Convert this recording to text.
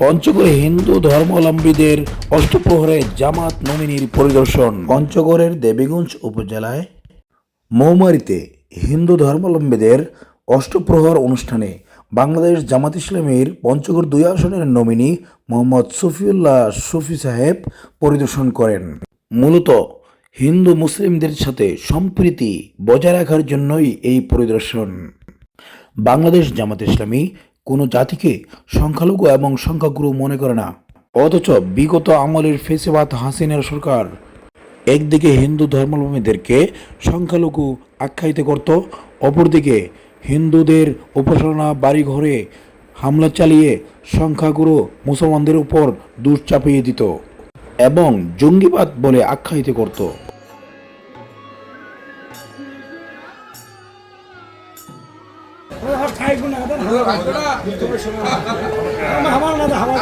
পঞ্চগড়ে হিন্দু ধর্মাবলম্বীদের অষ্টপ্রহরে জামাত নমিনীর পরিদর্শন। পঞ্চগড়ের দেবীগঞ্জ উপজেলায় মৌমারিতে হিন্দু ধর্মাবলম্বীদের অষ্টপ্রহর অনুষ্ঠানে বাংলাদেশ জামাত ইসলামীর পঞ্চগড় দুই আসনের নমিনি মোহাম্মদ সফিউল্লাহ সফি সাহেব পরিদর্শন করেন। মূলত হিন্দু মুসলিমদের সাথে সম্প্রীতি বজায় রাখার জন্যই এই পরিদর্শন। বাংলাদেশ জামাত ইসলামী কোনো জাতিকে সংখ্যালঘু এবং সংখ্যাগুরু মনে করে না। অথচ বিগত আমলের ফেসিবাদ হাসিনের সরকার একদিকে হিন্দু ধর্মাবলম্বীদেরকে সংখ্যালঘু আখ্যায়িত করত, অপরদিকে হিন্দুদের উপাসনা বাড়িঘরে হামলা চালিয়ে সংখ্যাগুরু মুসলমানদের উপর দোষ চাপিয়ে দিত এবং জঙ্গিবাদ বলে আখ্যায়িত করত। আমার না হাওয়া